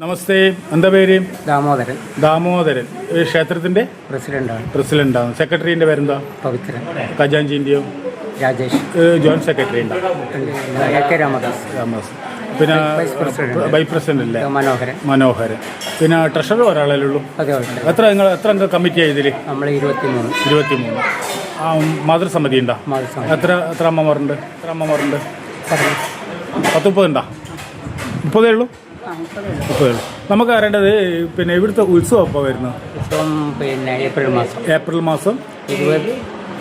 നമസ്തേ. എന്താ പേര്? ദാമോദരൻ. ദാമോദരൻ. ക്ഷേത്രത്തിന്റെ? പ്രസിഡന്റാണ്. പ്രസിഡന്റാണ്. സെക്രട്ടറിന്റെ പേരെന്താ? പവിത്രൻ. ഖജാൻജിന്റെയോ Rajesh. Joint secretary Ramadas. Ramadas. പിന്നെ വൈസ് പ്രസിഡന്റ്. അല്ലേ? മനോഹരൻ. മനോഹരൻ. പിന്നെ ട്രഷറർ ഒരാളല്ലേ ഉള്ളൂ എത്ര നിങ്ങൾ എത്ര അംഗ കമ്മിറ്റി ആയതിൽ നമ്മൾ ഇരുപത്തിമൂന്ന്. ഇരുപത്തിമൂന്ന്. ആ മാതൃസമിതി ഉണ്ടോ? എത്ര എത്ര അമ്മമാരുണ്ട്? എത്ര അമ്മമാരുണ്ട്? പത്ത്. മുപ്പത് ഉണ്ടോ മുപ്പതേ ഉള്ളൂ മുപ്പതേ ഉള്ളൂ? നമുക്ക് അറിയേണ്ടത് പിന്നെ ഇവിടുത്തെ ഉത്സവം അപ്പൊ വരുന്നത് പിന്നെ ഏപ്രിൽ മാസം. ഏപ്രിൽ മാസം. ഇരുപത്.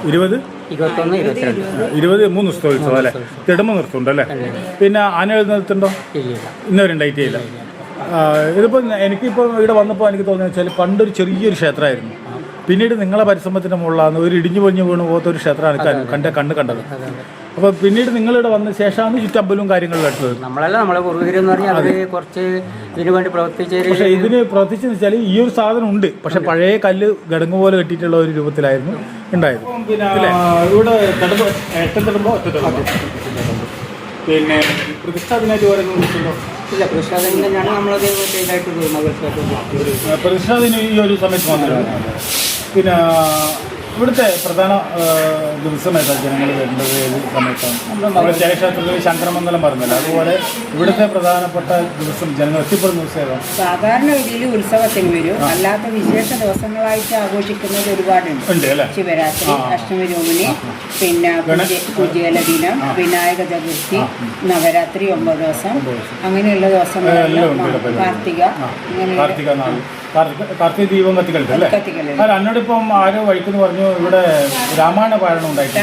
ഇരുപത്? ഇരുപത്തൊന്ന് ഇരുപത്തിരണ്ട്. ഇരുപത് മൂന്ന് ദിവസത്തെ ഉത്സവം അല്ലേ? തിടമ നിർത്തുന്നുണ്ട് അല്ലേ? പിന്നെ ആന എഴുന്നേൽത്തുണ്ടോ ഇല്ല. ഡേറ്റ് ഉണ്ടായിട്ടില്ല ഇതിപ്പോൾ എനിക്കിപ്പോൾ ഇവിടെ വന്നപ്പോൾ എനിക്ക് തോന്നിയ വെച്ചാൽ പണ്ടൊരു ചെറിയൊരു ക്ഷേത്രമായിരുന്നു. പിന്നീട് നിങ്ങളെ പരിശ്രമത്തിന്റെ മുകളിലാണ് ഒരു ഇടിഞ്ഞു പൊളിഞ്ഞു വീണ് പോകാത്ത ഒരു ക്ഷേത്രമാണ് കണ്ട് കണ്ട കണ്ട് കണ്ടത്. അപ്പോൾ പിന്നീട് നിങ്ങളിവിടെ വന്ന ശേഷമാണ് ചുറ്റമ്പലും കാര്യങ്ങളും എടുത്തത് നമ്മളല്ല നമ്മളെ പൂർവികരെന്ന് പറഞ്ഞാൽ അത് കുറച്ച് ഇതിനു വേണ്ടി പ്രവർത്തിച്ചൊരു പക്ഷേ ഇതിന് പ്രവർത്തിച്ചെന്ന് വെച്ചാൽ ഈ ഒരു സാധനം ഉണ്ട്. പക്ഷെ പഴയ കല്ല് ഗടങ്ങ് പോലെ കെട്ടിയിട്ടുള്ള ഒരു രൂപത്തിലായിരുന്നു ഉണ്ടായത്. പിന്നെ ഇവിടെ പിന്നെ പ്രതിഷ്ഠാദിനായിട്ട് പറയുന്നത് ഇല്ല പ്രസാദം തന്നെയാണ് നമ്മളത് ഇതായിട്ട് മകൾക്കായിട്ട് പ്രതിഷ്ഠാ ദിനം ഈ ഒരു സമയത്ത് വന്നിട്ടുണ്ട് പിന്നെ ഇവിടുത്തെ പ്രധാന ദിവസം ഏതാ ജനങ്ങൾ വരേണ്ടത് ഏത് സമയത്താണ്? നമ്മുടെ ജയക്ഷേത്രത്തിൽ ശങ്കരമംഗലം പറഞ്ഞല്ലോ. അതുപോലെ ഇവിടുത്തെ പ്രധാനപ്പെട്ട ദിവസം ജനങ്ങൾ എത്തിപ്പെടുന്ന ദിവസം ഏതാണ് സാധാരണ രീതിയിൽ ഉത്സവത്തിന് വരും. അല്ലാത്ത വിശേഷ ദിവസങ്ങളായിട്ട് ആഘോഷിക്കുന്നത് ഒരുപാടുണ്ട്. ഉണ്ട് അല്ലേ? ശിവരാത്രി അഷ്ടമി രോഹിണി പിന്നെ കുജേല ദിനം വിനായക ചതുർത്ഥി നവരാത്രി ഒമ്പത് ദിവസം. അങ്ങനെയുള്ള ദിവസങ്ങളെല്ലാം കാർത്തിക കാർത്തിക കാർത്തിക ദീപം കത്തിക്കലുണ്ട് അല്ലേ. അല്ല എന്നോടിപ്പം ആരോ വഴിക്കെന്ന് പറഞ്ഞു ഇവിടെ രാമായണ പാരായണം ഉണ്ടായിട്ടുണ്ട്.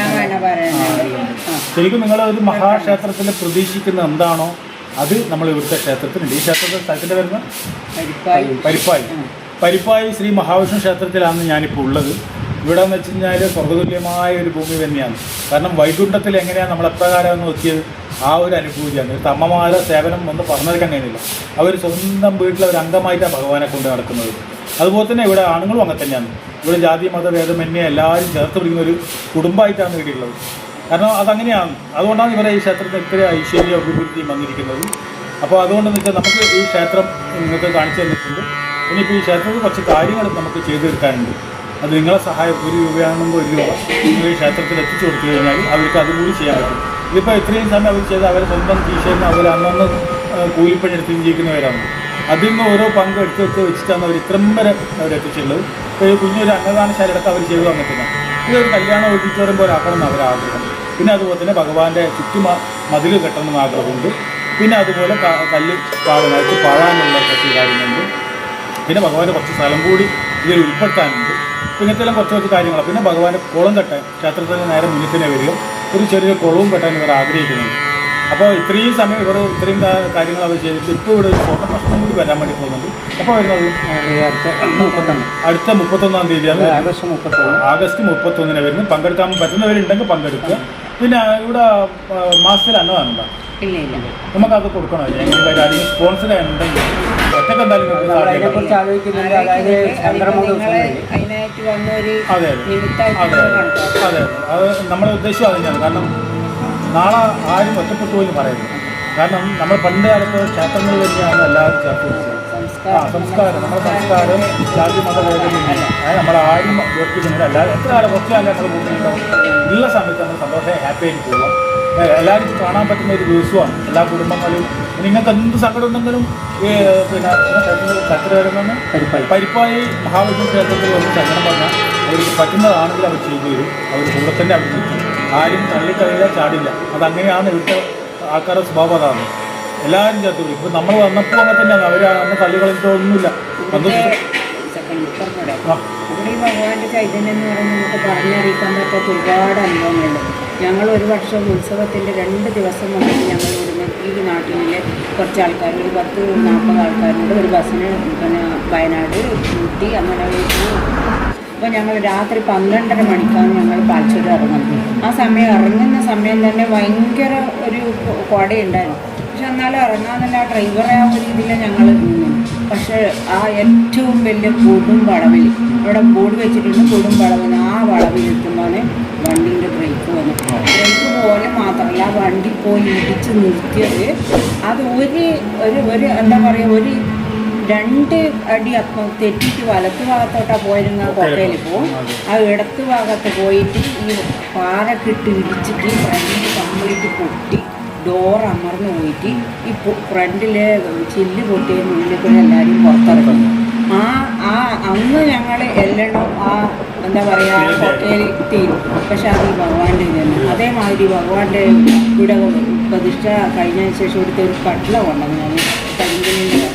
ശരിക്കും നിങ്ങൾ ഒരു മഹാക്ഷേത്രത്തിൽ പ്രതീക്ഷിക്കുന്ന എന്താണോ അത് നമ്മൾ ഇവിടുത്തെ ക്ഷേത്രത്തിനുണ്ട് ഈ ക്ഷേത്രത്തിൽ സ്ഥലത്തിന്റെ വരുന്ന പരിപ്പായി. പരിപ്പായി. പരിപ്പായി ശ്രീ മഹാവിഷ്ണു ക്ഷേത്രത്തിലാണ് ഞാനിപ്പോൾ ഉള്ളത്. ഇവിടെ എന്ന് വെച്ച് കഴിഞ്ഞാൽ സ്വർഗതുല്യമായ ഒരു ഭൂമി തന്നെയാണ്. കാരണം വൈകുണ്ഠത്തിൽ എങ്ങനെയാണ് നമ്മൾ എപ്രകാരം എന്ന് നോക്കിയത് ആ ഒരു അനുഭൂതിയാണ്. ഒരു അമ്മമാരുടെ സേവനം ഒന്ന് പറഞ്ഞെടുക്കാൻ കഴിയുന്നില്ല അവർ സ്വന്തം വീട്ടിലെ ഒരു അംഗമായിട്ടാണ് ഭഗവാനെ കൊണ്ട് നടക്കുന്നത്. അതുപോലെ തന്നെ ഇവിടെ ആണുങ്ങളും അങ്ങനെ തന്നെയാണ്. ഇവിടെ ജാതി മത ഭേദമന്യേ എല്ലാവരും ചേർത്ത് പിടിക്കുന്ന ഒരു കുടുംബമായിട്ടാണ് ഇവിടെയുള്ളത് കാരണം അതങ്ങനെയാണ്. അതുകൊണ്ടാണ് ഇവരെ ഈ ക്ഷേത്രത്തിൽ ഇത്ര ഐശ്വര്യ അഭിവൃദ്ധിയും വന്നിരിക്കുന്നത്. അപ്പോൾ അതുകൊണ്ട് വെച്ചാൽ നമുക്ക് ഈ ക്ഷേത്രം നിങ്ങൾക്ക് കാണിച്ചു തന്നിട്ടുണ്ട്. ഇനിയിപ്പോൾ ഈ ക്ഷേത്രത്തിൽ കുറച്ച് കാര്യങ്ങൾ നമുക്ക് ചെയ്തു തീർക്കാനുണ്ട്. അത് നിങ്ങളെ സഹായം ഒരു രൂപയാണെമ്പോൾ ഒരു രൂപ നിങ്ങൾ ഈ ക്ഷേത്രത്തിൽ എത്തിച്ചു കൊടുത്തു കഴിഞ്ഞാൽ അവർക്ക് അതുകൂടി ചെയ്യാൻ പറ്റും. ഇതിപ്പോൾ ഇത്രയും സമയം അവർ ചെയ്ത് അവരെ സ്വന്തം കീശയിൽ അവർ അന്നന്ന് കൂലിപ്പണി കൂലിപ്പണിയെടുത്ത് ജീവിക്കുന്നവരാണ്. അതിൽ നിന്ന് ഓരോ പങ്ക് എടുത്ത് എടുത്ത് വെച്ചിട്ടാണ് അവർ ഇത്രയും വരെ അവരെത്തിച്ചുള്ളത് ഇപ്പോൾ ഈ കുഞ്ഞൊരു അന്നദാനശാലയൊക്കെ അവർ ചെയ്തു വന്നിട്ടുണ്ട് ഇതൊരു കല്യാണം ഓഡിറ്റോറിയം പോലെ ആക്കണം അവർ ആഗ്രഹം. പിന്നെ അതുപോലെ തന്നെ ഭഗവാന്റെ ചുറ്റുമ മതിൽ കെട്ടണം എന്ന് ആഗ്രഹമുണ്ട്. പിന്നെ അതുപോലെ കല്ല് പാടാനായിട്ട് പാടാനുള്ള കുറച്ച് കാര്യങ്ങളുണ്ട്. പിന്നെ ഭഗവാന്റെ കുറച്ച് സ്ഥലം കൂടി ഇതിൽ ഉൾപ്പെടുത്താനുണ്ട്. അപ്പോൾ ഇങ്ങനത്തെ എല്ലാം കുറച്ച് കുറച്ച് കാര്യങ്ങളാണ് പിന്നെ ഭഗവാന് കുളം കെട്ടാൻ ക്ഷേത്രത്തിന് നേരെ മുന്നിൽ തന്നെ വരിക ഒരു ചെറിയ കുളവും കെട്ടാൻ ഇവർ ആഗ്രഹിക്കുന്നുണ്ട്. അപ്പോൾ ഇത്രയും സമയം ഇവർ ഇത്രയും കാര്യങ്ങൾ അവർ ചെയ്തിട്ട് ഇപ്പോൾ ഇവിടെ ഒരു സ്വർണ പ്രശ്നം കൂടി വരാൻ വേണ്ടി പോകുന്നുണ്ട്. അപ്പോൾ വരുന്നത് അടുത്ത മുപ്പത്തൊന്ന് തീയതിയാണ് ആഗസ്റ്റ് മുപ്പത്തൊന്ന്. ആഗസ്റ്റ് മുപ്പത്തൊന്നിന് വരുന്നു പങ്കെടുക്കാൻ പറ്റുന്നവരുണ്ടെങ്കിൽ പങ്കെടുക്കുക. പിന്നെ ഇവിടെ മാസത്തിൽ അന്നദാനം ഇല്ല ഇല്ല നമുക്കത് കൊടുക്കണോ? എങ്ങനെ ആരെങ്കിലും സ്പോൺസർ ഉണ്ടെങ്കിൽ ഒറ്റയ്ക്ക് എന്തായാലും നിങ്ങൾക്ക് നമ്മൾ സാധ്യമല്ല. അതിനെക്കുറിച്ച് ആലോചിക്കുന്നുണ്ട്. അതായത് ചന്ദ്രമുഖ അതിനായിട്ട് വന്നൊരു അതെ അതെ. അതെ അതെ. അത് നമ്മുടെ ഉദ്ദേശം അത് തന്നെയാണ് കാരണം നാളെ ആരും ഒറ്റപ്പെട്ടു പോലും പറയുന്നു കാരണം നമ്മൾ പണ്ട് കാലത്ത് ക്ഷേത്രങ്ങൾ തന്നെയാണ് എല്ലാവരും ചേർത്ത് വെച്ചത് ആ സംസ്കാരം. നമ്മുടെ സംസ്കാരം ജാതി മതഭേദമില്ല അതായത് നമ്മൾ ആരും ഉറപ്പിക്കുന്നില്ല എല്ലാവരും എത്ര കാലം കുറച്ച് കാലം നമ്മൾ ഭൂമിയിലുണ്ടാവും ഉള്ള സമയത്ത് നമ്മൾ സന്തോഷം ഹാപ്പി ആയിട്ട് പോകാം. എല്ലാവർക്കും കാണാൻ പറ്റുന്ന ഒരു ദിവസമാണ്. എല്ലാ കുടുംബങ്ങളും നിങ്ങൾക്ക് എന്ത് സങ്കടം ഉണ്ടെങ്കിലും ഈ പിന്നെ വരുന്ന പരിപ്പായി. പരിപ്പായി മഹാവിഷ്ണു ക്ഷേത്രത്തിൽ വന്ന് സങ്കടം പറഞ്ഞാൽ അവർക്ക് പറ്റുന്നതാണെങ്കിൽ അവർ ചെയ്തു തരും. അവർ കൂടെ തന്നെ അവർ നിൽക്കും. ആരും തള്ളിക്കളയില്ല ചാടില്ല. അതങ്ങനെയാണ് ഇവിടുത്തെ ആൾക്കാരുടെ സ്വഭാവം അതാണ്. എല്ലാവരും ചേർത്ത് വിളിക്കും ഇപ്പം നമ്മൾ വന്നപ്പോൾ അങ്ങനെ തന്നെയാണ് അവർ അന്ന് തള്ളി കളഞ്ഞിട്ടൊന്നുമില്ല ഇവിടെ ഭഗവാന്റെ ചൈതന്യം എന്ന് പറയുന്നത് നമുക്ക് പറഞ്ഞറിയിക്കാൻ പറ്റാത്ത ഒരുപാട് അനുഭവങ്ങളുണ്ട്. ഞങ്ങൾ ഒരു വർഷം ഉത്സവത്തിന്റെ രണ്ട് ദിവസം മുമ്പ് ഞങ്ങൾ ഇവിടുന്ന് ഈ നാട്ടിലെ കുറച്ച് ആൾക്കാർ ഒരു പത്ത് നാൽപ്പത് ആൾക്കാരുണ്ട്. ഒരു ബസ്സിന് പിന്നെ വയനാട് ഊട്ടി അങ്ങനെ അപ്പോൾ ഞങ്ങൾ രാത്രി പന്ത്രണ്ടര മണിക്കാണ് ഞങ്ങൾ പാൽച്ചൂര് ഇറങ്ങുന്നത്. ആ സമയം ഇറങ്ങുന്ന സമയം തന്നെ ഭയങ്കര ഒരു കുടയുണ്ടായിരുന്നു. പക്ഷെ എന്നാലും ഇറങ്ങാന്നല്ല ആ ഡ്രൈവറെ ആ ഒരു ഞങ്ങൾ നിന്നു പക്ഷേ ആ ഏറ്റവും വലിയ കൂടും വളവിൽ ഇവിടെ ബോർഡ് വെച്ചിട്ടുണ്ട് കൂടും വളവിൽ ആ വളവിൽ എത്തുമ്പോഴാണ് വണ്ടീന്റെ ബ്രേക്ക് വന്നു. ബ്രേക്ക് പോലെ മാത്രമല്ല ആ വണ്ടി പോയി ഇടിച്ച് നിർത്തിയത്. അത് ഒരു ഒരു ഒരു എന്താ പറയുക ഒരു രണ്ട് അടി അപ്പം തെറ്റിട്ട് വലത്ത് ഭാഗത്തോട്ടാ പോയിരുന്ന കൊട്ടയിൽ പോവും. ആ ഇടത്ത് ഭാഗത്ത് പോയിട്ട് ഈ പാറക്കിട്ട് ഇടിച്ചിട്ട് ഫ്രണ്ട് കംപ്ലീറ്റ് പൊട്ടി ഡോർ അമർന്നു പോയിട്ട് ഈ ഫ്രണ്ടിലെ ചില്ല് പൊട്ടിയ മുന്നിൽ കൂടെ എല്ലാവരും പുറത്തിറങ്ങി. ആ ആ അന്ന് ഞങ്ങൾ എല്ലണോ ആ എന്താ പറയുക തീരും പക്ഷെ അത് ഈ ഭഗവാന്റെ തന്നെ അതേമാതിരി ഭഗവാന്റെ ഇവിടെ പ്രതിഷ്ഠ കഴിഞ്ഞതിന് ശേഷം ഇവിടുത്തെ ഒരു കട്ടില കൊണ്ടത് ഞാൻ കരിങ്കലിന്റെ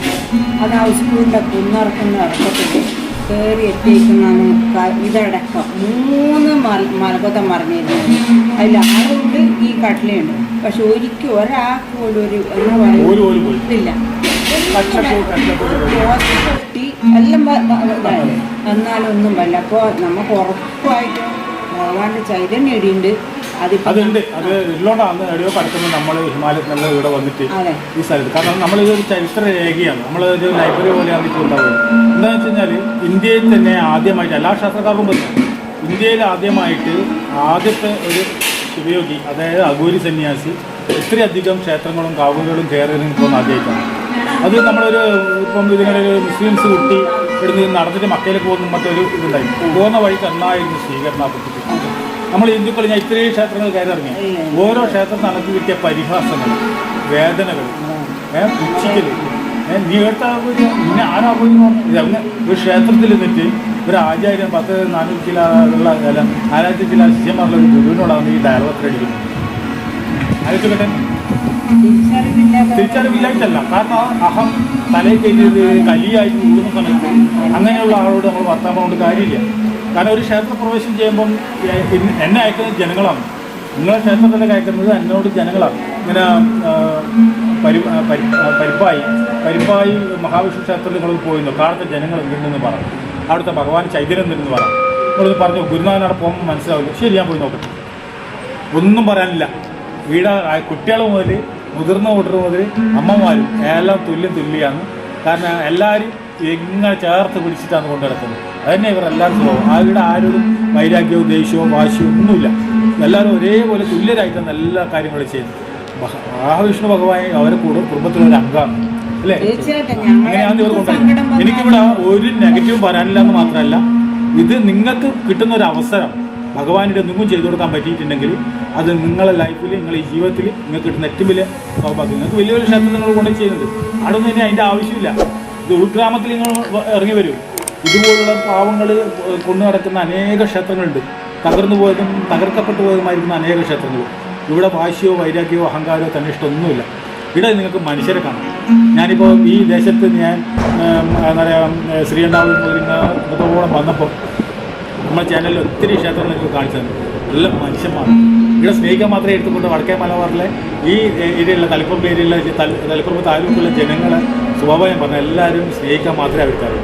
അത് ഹൗസ് ബോട്ടിന്റെ കുന്നിറക്കുന്ന ഇറക്കത്തിൽ കയറി എത്തിയിരിക്കുന്നതാണ് ഇതടക്കം. മൂന്ന് മല മലബദ്ധം മറിഞ്ഞിരുന്നു. അതിൽ ആളുണ്ട് ഈ കട്ടിലുണ്ട് പക്ഷെ ഒരിക്കലും ഒരാൾക്ക് പോലും ഒരു എന്താ പറയുക പോലും എല്ലാം എന്നാലൊന്നുമല്ല അപ്പോ ഇതായി. അപ്പോൾ നമുക്ക് ഉറപ്പായിട്ടും ഭഗവാന്റെ ചൈതന്യം ഇടിയുണ്ട്. അതുണ്ട്. അത് എവിടെയോ നമ്മൾ ഇവിടെ വന്നിട്ട് ഈ സ്ഥലത്ത്. കാരണം നമ്മളിതൊരു ചരിത്ര രേഖയാണ്. നമ്മളൊരു ലൈബ്രറി പോലെയാണ് ഇപ്പോൾ ഉണ്ടാവുന്നത് എന്താണെന്ന് വെച്ച് കഴിഞ്ഞാൽ ഇന്ത്യയിൽ തന്നെ ആദ്യമായിട്ട് എല്ലാ ശാസ്ത്രക്കാർക്കും പറ്റും. ഇന്ത്യയിൽ ആദ്യമായിട്ട് ആദ്യത്തെ ഒരു ശിവയോഗി അതായത് അഗൂരി സന്യാസി ഇത്രയധികം ക്ഷേത്രങ്ങളും കാവുകളും കയറി ആദ്യമായിട്ടാണ്. അത് നമ്മളൊരു ഇപ്പം ഇതിങ്ങനെ ഒരു മുസ്ലിംസ് കുട്ടി ഇവിടുന്ന് നടന്നിട്ട് മക്കയിലേക്ക് പോകുന്ന മറ്റൊരു ഇതുണ്ടായി. പോകുന്ന വഴി തന്നായിരുന്നു സ്വീകരണം ആ നമ്മൾ ഹിന്ദുക്കൾ ഞാൻ ഇത്രയും ക്ഷേത്രങ്ങൾ കയറി ഇറങ്ങി. ഓരോ ക്ഷേത്രത്തിൽ നടത്തി കിട്ടിയ പരിഹാസങ്ങൾ വേദനകൾ ഏഹ് പുച്ഛിക്കൽ നീ എടുത്ത പിന്നെ ആരാകുന്നു ഇതങ്ങനെ ഒരു ക്ഷേത്രത്തിൽ നിന്നിട്ട് ഒരു ആചാര്യം പത്ത് നാനൂറ് കിലോ ഉള്ള അല്ല കിലോ ശിഷ്യന്മാരുള്ള ഒരു ഗുരുവിനോടാണ് ഈ ഡയലോഗ് അടിക്കുന്നത്. അയച്ചു തിരിച്ചറിവില്ലാത്ത തിരിച്ചറിവില്ലായിട്ടല്ല. കാരണം അഹം തലയിൽ കയറ്റിയത് കലിയായിട്ട് കൂടുന്ന സമയത്ത് അങ്ങനെയുള്ള ആളോട് നമ്മൾ വർത്താൻ കൊണ്ട് കാര്യമില്ല. കാരണം ഒരു ക്ഷേത്ര പ്രവേശനം ചെയ്യുമ്പം എന്നെ- അയക്കുന്നത് ജനങ്ങളാണ്. നിങ്ങളെ ക്ഷേത്രത്തിലേക്ക് അയക്കുന്നത് എന്നോട് ജനങ്ങളാണ്. ഇങ്ങനെ പരി പരിപ്പായി പരിപ്പായി മഹാവിഷ്ണു ക്ഷേത്രത്തിൽ നിങ്ങൾ പോയിരുന്നു. കാലത്തെ ജനങ്ങൾ എന്തെന്ന് പറഞ്ഞു അവിടുത്തെ ഭഗവാൻ ചൈതന്യം എന്തുണ്ടെന്ന് പറഞ്ഞു നിങ്ങളിത് പറഞ്ഞു ഗുരുനാഥനോട് പോകുമ്പോൾ മനസ്സിലാവില്ല. ശരി ഞാൻ പോയി നോക്കട്ടെ. ഒന്നും പറയാനില്ല. വീട് കുട്ടികൾ മുതൽ മുതിർന്ന കൂട്ടർ മുതൽ അമ്മമാരും എല്ലാം തുല്യം തുല്യാണ്. കാരണം എല്ലാവരും എങ്ങനെ ചേർത്ത് പിടിച്ചിട്ടാണ് കൊണ്ടു നടക്കുന്നത്. അതന്നെ ഇവർ എല്ലാവർക്കും സ്വഭാവം. ആ വീട് ആരോടും വൈരാഗ്യവും ദേഷ്യവും വാശിയും ഒന്നുമില്ല. എല്ലാവരും ഒരേപോലെ തുല്യരായിട്ടാണ് എല്ലാ കാര്യങ്ങളും ചെയ്യുന്നത്. മഹാവിഷ്ണു ഭഗവാൻ അവരെ കൂടെ കുടുംബത്തിലൊരു അംഗമാണ്. അല്ലേ? അങ്ങനെയാണ് ഇവർ കൊണ്ടുവരുന്നത് എനിക്കിവിടെ ഒരു നെഗറ്റീവ് പറയാനില്ല എന്ന് മാത്രമല്ല ഇത് നിങ്ങൾക്ക് കിട്ടുന്ന ഒരു അവസരം. ഭഗവാനിയുടെ നിങ്ങും ചെയ്തു കൊടുക്കാൻ പറ്റിയിട്ടുണ്ടെങ്കിൽ അത് നിങ്ങളെ ലൈഫിൽ നിങ്ങളെ ജീവിതത്തിൽ നിങ്ങൾക്ക് കിട്ടുന്ന ഏറ്റവും വലിയ സൗഭാഗ്യം. നിങ്ങൾക്ക് വലിയ വലിയ ക്ഷേത്രത്തിൽ നിങ്ങൾ കൊണ്ട് ചെയ്യുന്നത് അവിടെ നിന്ന് അതിന്റെ ആവശ്യമില്ല. ഇത് ഉൾഗ്രാമത്തിൽ നിങ്ങൾ ഇറങ്ങി വരും. ഇതുപോലുള്ള പാവങ്ങൾ കൊണ്ടു നടക്കുന്ന അനേക ക്ഷേത്രങ്ങളുണ്ട്. തകർന്നു പോയതും തകർക്കപ്പെട്ടു പോയതുമായിരിക്കുന്ന അനേക ക്ഷേത്രങ്ങൾ. ഇവിടെ വാശിയോ വൈരാഗ്യമോ അഹങ്കാരമോ തന്നെ ഇഷ്ടമൊന്നുമില്ല ഇവിടെ നിങ്ങൾക്ക് മനുഷ്യരെ കാണാം. ഞാനിപ്പോൾ ഈ ദേശത്ത് ഞാൻ എന്താ പറയുക ശ്രീകണ്ഠാവിൽ മുതൽ ഇന്നത്തോളം വന്നപ്പോൾ നമ്മുടെ ചാനലിൽ ഒത്തിരി ക്ഷേത്രങ്ങൾ നിങ്ങൾക്ക് കാണിച്ചു തന്നു. നല്ല മനുഷ്യന്മാർ. ഇവിടെ സ്നേഹിക്കാൻ മാത്രമേ എടുത്തുകൊണ്ട് വടക്കേ മലബാറിലെ ഈ ഏരിയയിലെ തലപ്പുറം ഏരിയയിലെ തല- തലപ്പുറം താലൂക്കുള്ള ജനങ്ങളെ സ്വഭാവം ഞാൻ പറഞ്ഞു എല്ലാവരും സ്നേഹിക്കാൻ മാത്രമേ അവർക്കറിയൂ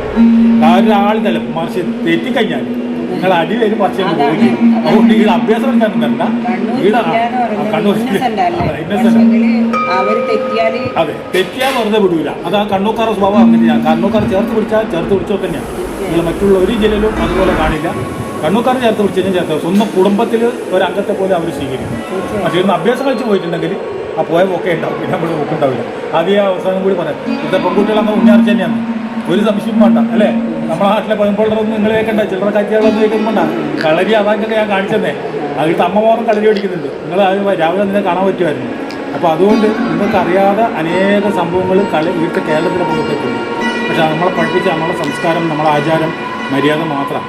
ആ ഒരാൾ തല മറിച്ച് തെറ്റിക്കഴിഞ്ഞാൽ നിങ്ങൾ അടിയിലേക്ക് പറിച്ചു പോയി അതുകൊണ്ട് ഇവിടെ അഭ്യാസം എടുക്കാനും വരണ്ട കണ്ണൂർ ഇവിടെ തെറ്റിയാൽ അതെ തെറ്റിയാൽ വെറുതെ വിടൂല. അത് ആ കണ്ണൂക്കാരുടെ സ്വഭാവം അങ്ങനെയാണ്. കണ്ണൂക്കാർ ചേർത്ത് പിടിച്ചാൽ ചേർത്ത് പിടിച്ചോ തന്നെയാണ്. നിങ്ങൾ മറ്റുള്ള ഒരു ജില്ലയിലും അതുപോലെ കാണില്ല. കണ്ണൂക്കാരെ ചേർത്ത് പിടിച്ചു കഴിഞ്ഞാൽ ചേർത്ത്. സ്വന്തം കുടുംബത്തിൽ ഒരു അംഗത്തെ പോലെ അവർ സ്വീകരിക്കും. പക്ഷേ ഇന്ന് അഭ്യാസം കഴിച്ച് പോയിട്ടുണ്ടെങ്കിൽ ആ പോയ പോക്കെ ഉണ്ടാവും. പിന്നെ നമ്മൾ പോക്കുണ്ടാവില്ല ആദ്യം അവസാനം കൂടി പറയാം. ഇന്നത്തെ പെൺകുട്ടികളെന്ന ഉണ്ണിയാർച്ച തന്നെയാണ്. ഒരു സംശയം വേണ്ട അല്ലേ? നമ്മുടെ നാട്ടിലെ പതിമ്പോളൊന്നും നിങ്ങൾ കേൾക്കണ്ട. ചില്ലറ കാറ്റുകളൊന്നും കേൾക്കുന്നുണ്ട് കളരി അതാക്കൊക്കെ ഞാൻ കാണിച്ചതന്നെ അതിട്ട് അമ്മമാറും കളരി ഓടിക്കുന്നുണ്ട് നിങ്ങൾ അത് രാവിലെ നിന്നെ കാണാൻ പറ്റുമായിരുന്നു. അപ്പോൾ അതുകൊണ്ട് നിങ്ങൾക്ക് അറിയാതെ അനേക സംഭവങ്ങൾ കളി ഇവിടുത്തെ കേരളത്തിലെ പുറത്തേക്കുണ്ട് പക്ഷേ നമ്മളെ പഠിപ്പിച്ച നമ്മളെ സംസ്കാരം നമ്മളെ ആചാരം മര്യാദ മാത്രം.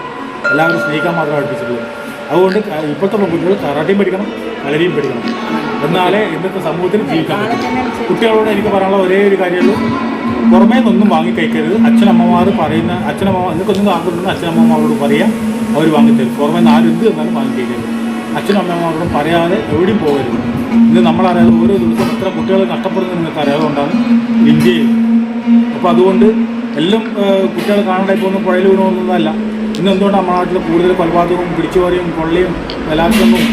എല്ലാവരും സ്നേഹിക്കാൻ മാത്രം പഠിപ്പിച്ചിട്ടുള്ളത് അതുകൊണ്ട് ഇപ്പോഴത്തെ പെൺകുട്ടികൾ കറാട്ടിയും പഠിക്കണം കളരിയും പഠിക്കണം. എന്നാലേ ഇന്നത്തെ സമൂഹത്തിൽ ജീവിക്കാൻ പറ്റും. കുട്ടികളോട് എനിക്ക് പറയാനുള്ള ഒരേ ഒരു കാര്യമുള്ളൂ. പുറമേ നിന്നൊന്നും വാങ്ങി കഴിക്കരുത് അച്ഛനമ്മമാർ പറയുന്ന അച്ഛനമ്മ നിങ്ങൾക്കൊന്നും ആഗ്രഹം അച്ഛനമ്മമാരോട് പറയാം. അവർ വാങ്ങിത്തരും. പുറമേ നാല് എന്ത് തന്നാലും വാങ്ങി കഴിക്കരുത് അച്ഛനും അമ്മമാരോടും പറയാതെ എവിടെയും പോകരുത്. ഇന്ന് നമ്മളറിയാതെ ഓരോ ദിവസം എത്ര കുട്ടികൾ നഷ്ടപ്പെടുന്നത് നിങ്ങൾക്ക് അറിയാതുകൊണ്ടാണ് ഇന്ത്യയിൽ അപ്പോൾ അതുകൊണ്ട് എല്ലാം കുട്ടികൾ കാണാണ്ടായി പോകുന്ന പുഴയിൽ വീണൊന്നല്ല ഇന്ന് എന്തുകൊണ്ടാണ് നമ്മുടെ നാട്ടിൽ കൂടുതൽ കൊലപാതകവും പിടിച്ചുപറിയും കൊള്ളയും ബലാത്സംഗവും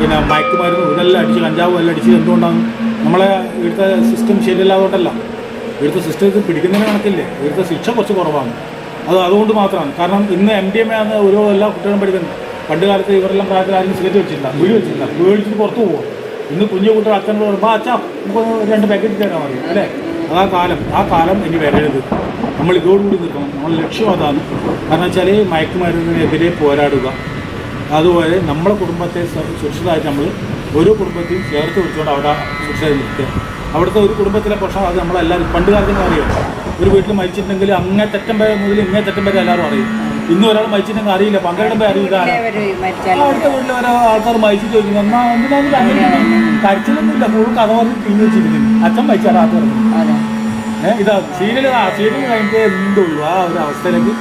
പിന്നെ മയക്കുമരുന്നും ഇതെല്ലാം അടിച്ച് കഞ്ചാവും എല്ലാം അടിച്ച് എന്തുകൊണ്ടാണ് നമ്മളെ ഇവിടുത്തെ സിസ്റ്റം ശരിയല്ലാതുകൊണ്ടല്ല ഇവിടുത്തെ സിസ്റ്റത്തിൽ പിടിക്കുന്നതിന് കണക്കില്ലേ? ഇവിടുത്തെ ശിക്ഷ കുറച്ച് കുറവാണ്. അത് അതുകൊണ്ട് മാത്രമാണ്. കാരണം ഇന്ന് എം ഡി എം എ ഓരോ എല്ലാ കുട്ടികളും പഠിക്കുന്നത്. പണ്ട് കാലത്ത് ഇവരെല്ലാം പ്രായത്തിൽ ആരും സിഗരറ്റ് വെച്ചിട്ടില്ല വീട് വെച്ചിട്ടില്ല വെച്ചിട്ട് പുറത്ത് പോകും ഇന്ന് കുഞ്ഞു കുട്ടികൾ അച്ഛനോട് പറയുമ്പോൾ അച്ഛാ നമുക്ക് രണ്ട് പാക്കറ്റ് തരാൻ മതി അല്ലേ? അതാ കാലം. ആ കാലം ഇനി വരരുത്. നമ്മൾ ഇതോടുകൂടി നിൽക്കണം. നമ്മുടെ ലക്ഷ്യം അതാണ്. കാരണം വെച്ചാൽ മയക്കുമരുന്നിനെതിരെ പോരാടുക. അതുപോലെ നമ്മളെ കുടുംബത്തെ സുരക്ഷിതമായിട്ട് നമ്മൾ ഓരോ കുടുംബത്തെയും ചേർത്ത് വെച്ചുകൊണ്ട് അവിടെ സുരക്ഷിത നിൽക്കുക. അവിടുത്തെ ഒരു കുടുംബത്തിലെ പ്രശ്നം അത് നമ്മളെല്ലാവരും പണ്ട് കാലത്തിന് അറിയാം ഒരു വീട്ടിൽ മരിച്ചിട്ടുണ്ടെങ്കിൽ അങ്ങേ തെറ്റം വരെ മുതൽ ഇങ്ങേ തെറ്റം വരെ എല്ലാവരും അറിയും. ഇന്ന് ഒരാൾ മരിച്ചിട്ടുണ്ടെങ്കിൽ അറിയില്ല. പേര് അറിയില്ല. അടുത്ത വീട്ടിൽ ഓരോ ആൾക്കാർ മരിച്ചു ചോദിക്കുന്നു. എന്നാൽ എന്തിനാണ് അങ്ങനെ കരച്ചിലൊന്നുമില്ല. മുഴുവൻ കഥ പറഞ്ഞ് പിന്നെ വെച്ചിരിക്കുന്നു. അച്ഛൻ മരിച്ചാൽ ഏഹ് ഇതാ സീരിയൽ സീരിയൽ കഴിഞ്ഞിട്ട് എന്തുള്ളൂ ആ ഒരു അവസ്ഥയിലേക്ക്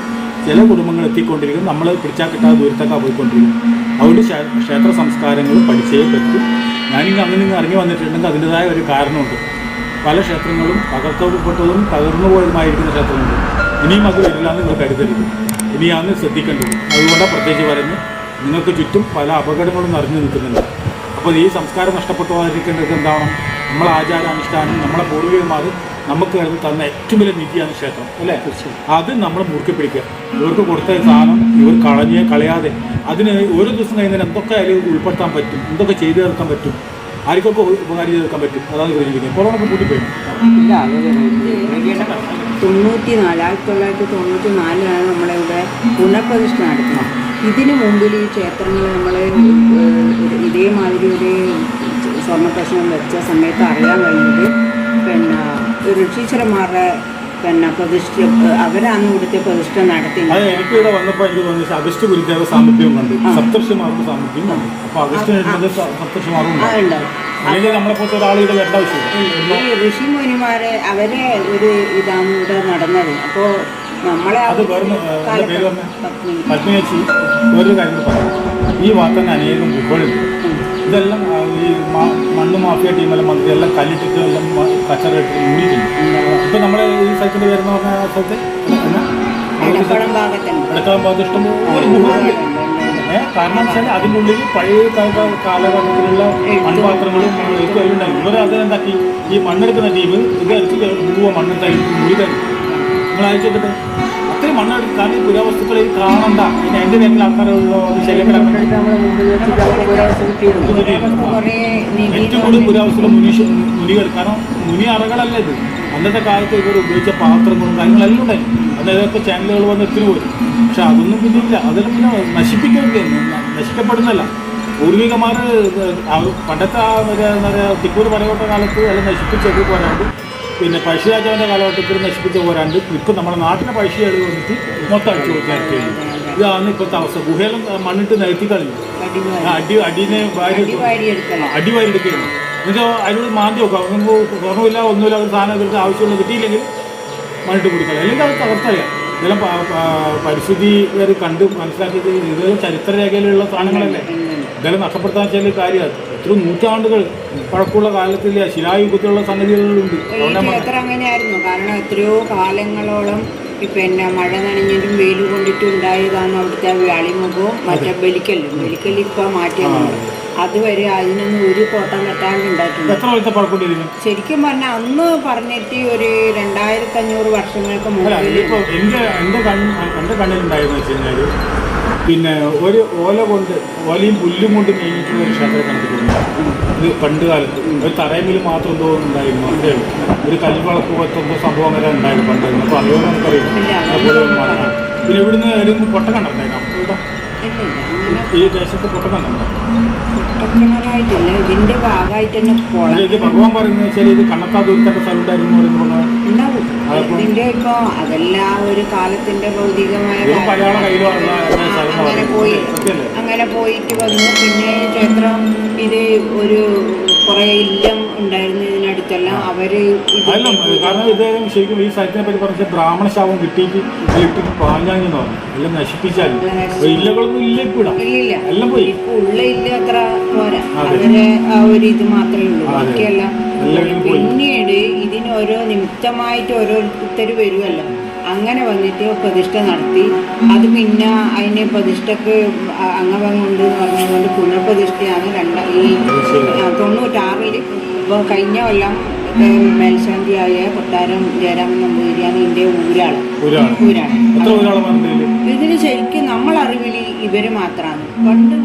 ചില കുടുംബങ്ങൾ എത്തിക്കൊണ്ടിരിക്കും. നമ്മൾ പിടിച്ചാൽ കിട്ടാതെ ദൂരത്തൊക്കെ പോയിക്കൊണ്ടിരിക്കും. അതുകൊണ്ട് ക്ഷേ- ക്ഷേത്ര സംസ്കാരങ്ങൾ പഠിച്ചേ പറ്റും. ഞാനിങ്ങനെ അങ്ങനെ നിന്ന് ഇറങ്ങി വന്നിട്ടുണ്ടെങ്കിൽ അതിന്റെതായ ഒരു കാരണമുണ്ട്. പല ക്ഷേത്രങ്ങളും തകർക്കപ്പെട്ടതും തകർന്നു പോയതുമായിരിക്കുന്ന ക്ഷേത്രങ്ങളുണ്ട് ഇനിയും അത് വരില്ല എന്ന് നിങ്ങൾ കരുതരുത്. ഇനിയാണ് ശ്രദ്ധിക്കേണ്ടത്. അതുകൊണ്ടാണ് പ്രത്യേകിച്ച് പറയുന്നത്. നിങ്ങൾക്ക് ചുറ്റും പല അപകടങ്ങളും നിറഞ്ഞു നിൽക്കുന്നുണ്ട്. അപ്പോൾ ഈ സംസ്കാരം നഷ്ടപ്പെട്ടു പോകാതിരിക്കേണ്ടത് എന്താണ് നമ്മളെ ആചാരാനുഷ്ഠാനം നമ്മളെ പൂർവികന്മാർ നമുക്ക് കരുതി തന്ന ഏറ്റവും വലിയ നിധിയാണ് ക്ഷേത്രം അല്ലേ? അത് നമ്മൾ മുറുക്കി പിടിക്കുക ഇവർക്ക് കൊടുത്ത സാധനം ഇവർ കളഞ്ഞ് കളയാതെ അതിന് ഓരോ ദിവസം കഴിയുന്നതിന് എന്തൊക്കെ അതിൽ ഉൾപ്പെടുത്താൻ പറ്റും? എന്തൊക്കെ ചെയ്തു തീർക്കാൻ പറ്റും? ആർക്കൊക്കെ ഉപ- ഉപകാരം ചെയ്തെടുക്കാൻ തീർക്കാൻ പറ്റും? അതാണ് ചോദിക്കുന്നത് കൊറോണ ഒക്കെ കൂട്ടിപ്പോയി തൊണ്ണൂറ്റി നാല് ആയിരത്തി തൊള്ളായിരത്തി തൊണ്ണൂറ്റി നാലിലാണ് നമ്മളിവിടെ പുനഃപ്രതിഷ്ഠ നടത്തുന്നത്. ഇതിനു മുമ്പിൽ ഈ ക്ഷേത്രങ്ങൾ നമ്മൾ ഇതേമാതിരി ഒരു സ്വർണ പ്രശ്നം വെച്ച സമയത്ത് അറിയാൻ കഴിഞ്ഞത് പിന്നെ ഋഷീശ്വരന്മാരുടെ പിന്നെ പ്രതിഷ്ഠ അവരാണ് ഇവിടുത്തെ പ്രതിഷ്ഠ നടത്തി എനിക്ക് ഇവിടെ വന്നപ്പോൾ എനിക്ക് തോന്നി അഗസ്റ്റ് ഗുരുദേവ സാമീപ്യവും കണ്ടു. സപ്തർഷിമാർക്ക് സാമീപ്യം കണ്ടു. അഗസ്റ്റ് സപ്തർഷിമാറും അല്ലെങ്കിൽ വരേണ്ട ആവശ്യമില്ല ഈ ഋഷിമുനിമാരെ അവരെ ഒരു ഇതാണ് ഇവിടെ നടന്നത്. അപ്പോൾ നമ്മളെ അത് വേറെ ഒരു കാര്യം പറയാം. ഈ ഭാഗത്തന്നെ അനേകം ഗുഹകളുണ്ട്. ഇതെല്ലാം ഈ മണ്ണ് മാഫിയ ടീമെല്ലാം മന്ത്രി എല്ലാം കല്ലിട്ടിട്ട് എല്ലാം മ- കച്ചറ ഇട്ടിട്ട് മൂടിയിട്ടുണ്ട് ഇപ്പം നമ്മുടെ ഈ സ്ഥലത്തിന്റെ പേരെന്ന് പറഞ്ഞ സ്ഥലത്ത് എടുക്കാൻ ഭാഗത്ത് ഇഷ്ടംപോലെ ഗുഹകളുണ്ട്. കാരണം വെച്ചാൽ അതിന്റെ ഉള്ളിൽ പഴയ കാല കാലഘട്ടത്തിലുള്ള മൺപാത്രങ്ങളും ഇതൊക്കെ എല്ലാം ഉണ്ടായി ഇവർ അതെന്താക്കി ഈ മണ്ണെടുക്കുന്ന ടീം ഇത് അരിച്ച് പൂവ മണ്ണെടുത്തായി മുടി നിങ്ങൾ അയച്ചിട്ട് അത്രയും മണ്ണെടുത്ത് കാരണം ഈ പുരാവസ്തുക്കളെ ഈ കാണണ്ട. പിന്നെ എന്റെ വീട്ടിൽ ആൾക്കാർ ഏറ്റവും കൂടുതൽ പുരാവസ്തുക്കൾ മുനീഷ് മുനികൾ കാരണം മുനി അറകളല്ല ഇത്? അന്നത്തെ കാലത്ത് ഇവർ ഉപയോഗിച്ച പാത്രങ്ങളും കാര്യങ്ങളെല്ലാം ഉണ്ടായിരുന്നു അന്ന് ഇതൊക്കെ ചാനലുകൾ വന്ന് എത്തി പോയി പക്ഷെ അതൊന്നും പിന്നെ ഇല്ല അതെല്ലാം പിന്നെ നശിപ്പിക്കുകയാണ് നശിക്കപ്പെടുന്നല്ല പൂർവികമാർ പണ്ടത്തെ ആ ഒരു എന്താ പറയുക തിക്കൂർ പടയോട്ട കാലത്ത് എല്ലാം നശിപ്പിച്ചെടുക്കുവാനായിട്ട് പോരാണ്ട് പിന്നെ പഴശ്ശിരാജാവിന്റെ കാലഘട്ടത്തിൽ നശിപ്പിച്ച പോരാണ്ട് ഇപ്പം നമ്മുടെ നാട്ടിലെ പഴശ്ശികൾ വന്നിട്ട് മൊത്തം അടിച്ചു കൊടുക്കാൻ ഇതാണ് ഇപ്പോഴത്തെ അവസ്ഥ. ഗുഹയിലും മണ്ണിട്ട് നിരത്തി കളഞ്ഞു. അടി അടിനെ അടിവാരി എടുക്കുകയാണ്. എന്നുവെച്ചാൽ അതിനോട് മാന്തി നോക്കാം നമുക്ക് സ്വർണമില്ല ഒന്നുമില്ല അവർ സാധനം ഇവർക്ക് ആവശ്യമുള്ള കിട്ടിയില്ലെങ്കിൽ മണ്ണിട്ട് കൊടുക്കണം. അല്ലെങ്കിൽ അത് തകർത്തറിയാം. ഇതെല്ലാം പരിസ്ഥിതി ഇവർ കണ്ട് മനസ്സിലാക്കിയത് ഇതെല്ലാം ചരിത്രരേഖയിലുള്ള സാധനങ്ങളല്ലേ? ഇതെല്ലാം നഷ്ടപ്പെടുത്താൻ വെച്ചാൽ കാര്യമാണ് എത്ര നൂറ്റാണ്ടുകൾ പഴക്കമുള്ള കാലത്തിലെ ശിലായുഗത്തിലുള്ള സംഗതികളുണ്ട്. അങ്ങനെയായിരുന്നു. കാരണം എത്രയോ കാലങ്ങളോളം പിന്നെ മഴ നനഞ്ഞിട്ടും വെയിൽ കൊണ്ടിട്ടും ഉണ്ടായതാണ് അവിടുത്തെ വ്യാളിമുഖവും മറ്റേ ബലിക്കല്ലും. ബലിക്കല്ല് മാറ്റിയാണ് അതുവരെ അതിനൊന്നും ഒരു കോട്ടം എത്ര കൊല്ലത്തെ പഴക്കൊണ്ടിരിക്കും ശരിക്കും പറഞ്ഞാൽ അന്ന് പറഞ്ഞിട്ട് ഒരു രണ്ടായിരത്തി അഞ്ഞൂറ് വർഷങ്ങൾക്ക് മുമ്പ് മുമ്പിൽ ഇപ്പോൾ എന്റെ എന്റെ കണ്ണ് എന്റെ കണ്ണിലുണ്ടായെന്ന് വെച്ച് കഴിഞ്ഞാൽ പിന്നെ ഒരു ഓല കൊണ്ട് ഓലയും പുല്ലും കൊണ്ട് മേഞ്ഞിട്ടുള്ള ഒരു ക്ഷേത്രം കണ്ടിട്ടുണ്ട്. ഇത് പണ്ട് കാലത്ത്. ഒരു തറയമ്മിൽ മാത്രം എന്തോ ഉണ്ടായിരുന്നു അത്രേ ഒരു കൽവളക്ക് പോലത്തെ സംഭവം വരെ ഉണ്ടായിരുന്നു പണ്ടായിരുന്നു അപ്പോൾ അതുപോലെ നമുക്കറിയാം. പിന്നെ ഇവിടുന്ന് ഒരു പൊട്ട കണ്ടിട്ടുണ്ടായിരുന്നു അങ്ങനെ ഈ ദേശത്ത് പൊട്ടക്കിണറായിട്ടില്ല ഇതിന്റെ ഭാഗമായിട്ട് തന്നെ കുളം ഇത് ഭഗവാൻ പറയുന്നത് വെച്ചാൽ ഇത് കണ്ണത്താ ദൂരത്തൊക്കെ സ്ഥലം ഉണ്ടായിരുന്നു എന്ന് പറയുന്നത് ഉണ്ടാവും ഇതിന്റെ ഇപ്പൊ അതെല്ലാം ഒരു കാലത്തിന്റെ ഭൗതികമായ അങ്ങനെ പോയി? അങ്ങനെ പോയിട്ട് വന്നു. പിന്നെ ക്ഷേത്രം ഇത് ഒരു കുറേ ഇല്ലം ഉണ്ടായിരുന്നു ഇതിനടുത്തെല്ലാം. അവർ കാരണം ശരിക്കും ഈ സ്ഥലത്തിനെ പറ്റി പറഞ്ഞ ബ്രാഹ്മണ ശാപം കിട്ടിയിട്ട് ഇലക്ട്രിക് പാഞ്ഞാഞ്ഞെന്ന് പറഞ്ഞു. എല്ലാം നശിപ്പിച്ചാൽ ഇല്ലകളൊന്നും ഇല്ല എല്ലാം പോയി. ഇപ്പൊ ഉള്ള ഇല്ല അത്ര പോരാ. ആ ഒരു ഇത് മാത്രമേ ഉള്ളൂ. ബാക്കിയെല്ലാം. പിന്നീട് ഇതിന് ഓരോ നിമിത്തമായിട്ട് ഓരോരുത്തർ വരുമല്ലോ അങ്ങനെ വന്നിട്ട് പ്രതിഷ്ഠ നടത്തി. അത് പിന്നെ അതിന് പ്രതിഷ്ഠക്ക് അ- അംഗം കൊണ്ട് എന്ന് പറഞ്ഞുകൊണ്ട് പുനഃപ്രതിഷ്ഠയാണ് രണ്ട ഈ തൊണ്ണൂറ്റാറിൽ ഇപ്പോൾ കഴിഞ്ഞ കൊല്ലം മേൽശാന്തിയായ കൊട്ടാരം ജയരാമൻ നമ്പൂതിരിയാണ് ഇതിന്റെ ഊരാൾ ഊരാണ് ഇതിന് ശരിക്കും നമ്മളറിവിൽ ഇവർ മാത്രമാണ് പണ്ട്